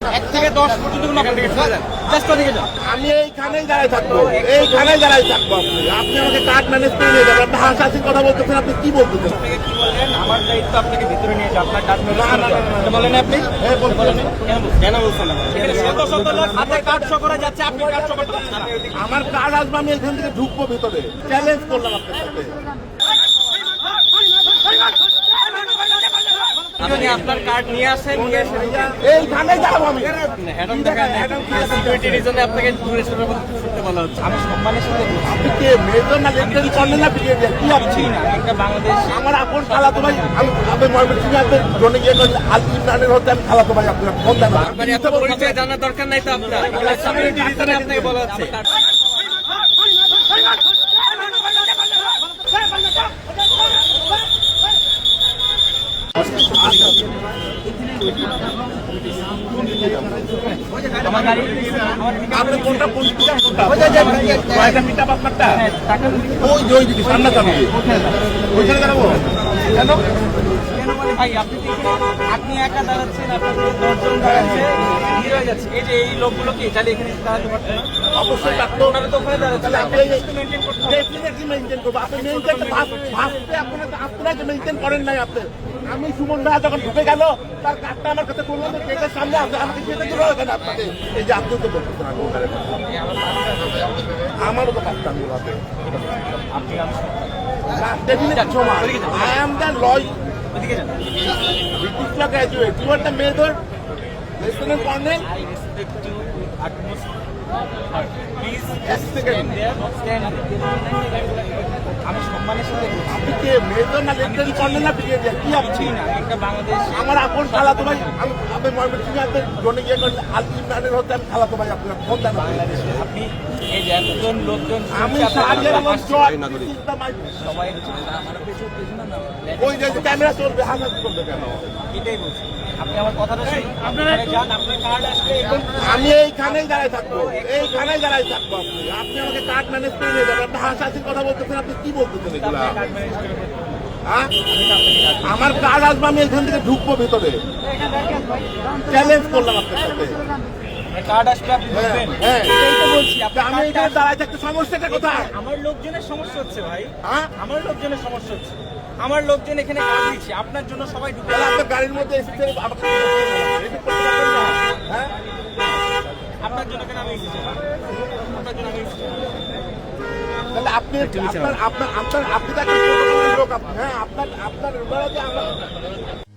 এক থেকে দশ পর্যন্ত কোনো আপনার দিকে জাস্ট ওদিকে যান আমি এইখানেই দাঁড়ায় থাকব এইখানেই দাঁড়ায় থাকব আপনি আপনি আমাকে কার্ড ম্যানেজ করে নিয়ে যাবেন আপনি কথা বলতেছেন আপনি কি বলতেছেন কি বললেন আমার দায়িত্ব আপনাকে ভিতরে নিয়ে যাও আপনার কার্ড না, না, না, না, না। বলেন আপনি হ্যাঁ, বলছি। বলেন কেন বলছেন শত শত লোক হাতে কার্ড শো করা যাচ্ছে আপনি কার্ড শো করতে আমার কার্ড আসবে আমি এখান থেকে ঢুকবো ভিতরে চ্যালেঞ্জ করলাম আপনার সাথে আপনি আপনার কার্ড নিয়ে আসেন নিয়ে এসে এইখানেই আমি হ্যাডম দেখা সিকিউরিটি রিজনে আপনাকে দূরে সরে শুনতে বলা হচ্ছে আমি সম্মানের সাথে আপনি কে মেজর না লেফটেন্যান্ট কর্নেল না ব্রিগেডিয়ার কি আপনি না একটা বাংলাদেশ আমার আপন খালাতো ভাই আমি আপনি ময়মনসিংহে আপনার জন্য গিয়ে করলে আলতি ইমরানের হতে আমি খালাতো ভাই আপনার ফোন দেন মানে এত পরিচয় জানার দরকার নাই তো আপনার সিকিউরিটি রিজনে আপনাকে বলা হচ্ছে আপনি কোনটা কোন কয়টা পিকআপ আপনারটা টাকা ওই যে ওই দিকে সামনে যাব ওইখানে দাঁড়াবো? কেন? ভাই আপনি আপনি একা দাঁড়াচ্ছেন আপনার দশজন দাঁড়াচ্ছে হয়ে যাচ্ছে। এই যে এই লোকগুলো কি? তাহলে এখানে দাঁড়াতে না? অবশ্যই ওনারা তো ওখানে দাঁড়াচ্ছে আপনি করতে হবে। করব। আপনি ভাবতে আপনারা- maintain করেন নাই আপনি। আমি সুমন ভাইয়া যখন ঢুকে গেল তার কার্ডটা আমার কাছে করল সামনে আমাকে যেতে দিল কেন আপনাকে। এই যে আপনি তো বলতেছেন আমারও তো কাজটা আমি আপনি আই দ্য লয় I respect you utmost. Please stand there, stand আমি সম্মানের সাথে আপনি কে? মেজর না লেফটেন্যান্ট কর্নেল না ব্রিগেডিয়ার কি আপনি না। একটা বাংলাদেশ। আমার আপন ভাই আমি ময়মনসিংহে আপনার গিয়ে হতে আমি ফোন দেন বাংলাদেশে আপনি এতজন লোকজন সবাই আমার পেছন পেছন না, না। ওই যে ক্যামেরা চলবে হাসাহাসি করবে কেন? এটাই বলছি। আপনি আমার কথাটা আমি এইখানেই দাঁড়ায় থাকব এইখানেই দাঁড়ায় থাকব আপনি। আপনি আমাকে কার্ড ম্যানেজ করে নিয়ে যাবেন। আপনি হাসাহাসি কথা বলতেছেন আপনি কি বলতেছেন এগুলা। হ্যাঁ? আমার কার্ড আসবে আমি এখান থেকে ঢুকবো ভিতরে। চ্যালেঞ্জ করলাম আপনার সাথে। কার্ড আসবে আপনি হ্যাঁ বুঝবেন হ্যাঁ। এটাই তো বলছি তা আপনার আমি এখানে দাঁড়ায় থাকতে সমস্যাটা কোথায় আমার লোকজনের সমস্যা হচ্ছে ভাই। হ্যাঁ? আমার লোকজনের সমস্যা হচ্ছে। আমার লোকজন এখানে কাজ দিচ্ছে আপনার জন্য সবাই ঢুকে আপনার গাড়ির মধ্যে এসেছে হ্যাঁ? আপনার জন্য কেন আমি এসেছি আপনার জন্য আমি এসেছি। তাহলে আপনি আপনার আপনার আপনার আপনি তো একটা প্রোটোকলের লোক আপনি হ্যাঁ আপনার আপনার আমার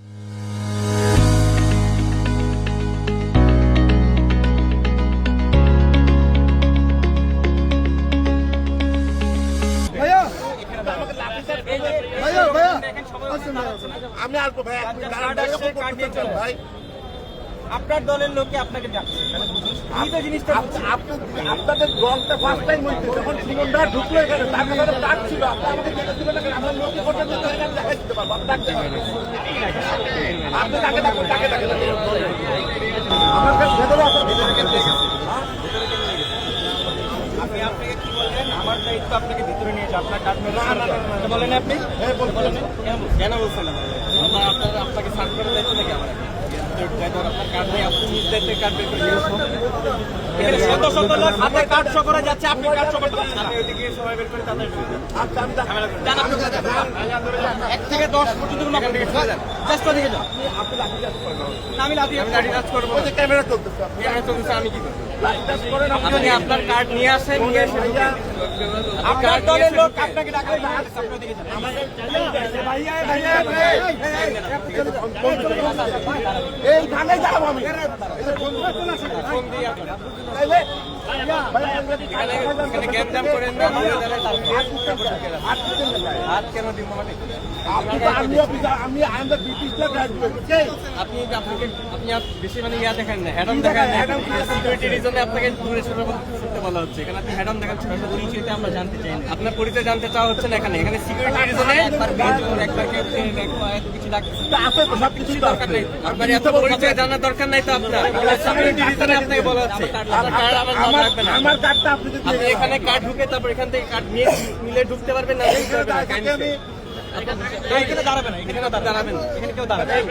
আমি আসব ভাই ভাই। আপনার দলের লোকে আপনাকে ডাকছে আপনাদের রংটা ফার্স্ট টাইম হয়েছে যখন সুমনদা ঢুকলো এখানে তার কাছে ডাক ছিল। আমাকে যেতে না কেন? আমার লোককে করতে দিতে এখানে দেখাই দিতে পারব। আপনি ডাকতে পারবেন। আপনি তাকে ডাকুন তাকে ডাকে আমার কাছে ভেতরে আছে। আপনি আপনাকে কি আপনাকে ভিতরে নিয়ে যাও আপনার কাজ। বলেন আপনি? হ্যাঁ, বলেন। কেন বলছেন আপনার আপনাকে সার্ভ করে দায়িত্ব নাকি আমার আসুন। শত শত লোক হাতে কার্ড শো করা যাচ্ছে আপনি কার্ড শো করতে পারছেন আচ্ছা? এক থেকে দশ পর্যন্ত জাস্ট ওদিকে যান আমি ক্যামেরা চলতেছে ক্যামেরা চলতেছে কি করব আপনি আপনার কার্ড নিয়ে আসেন নিয়ে ভাইয়া আপনার দলের লোক আপনাকে ডাকলে যাব আমি। আপনি মানে? আপনি আপনাকে আপনি বেশি মানে ইয়া দেখেন না হ্যাডম দেখেন সিকিউরিটি রিজনে আপনাকে দূরে সরে শুনতে বলা হচ্ছে। এখানে আপনি হ্যাডম দেখেন ছোট পরিচয়তে আমরা জানতে চাই আপনার পরিচয় জানতে চাওয়া হচ্ছে না এখানে। এখানে সিকিউরিটি রিজনে একবার বেঞ্জন একবার কিছু নেই। আপনার এত পরিচয় জানার দরকার নাই তো আপনার আপনাকে আপনি এখানে কার্ড ঢুকে তারপর এখান থেকে কার্ড নিয়ে ঢুকতে পারবেন না এখানে দাঁড়াবেন এখানে দাঁড়াবেন এখানে কেউ দাঁড়াবেন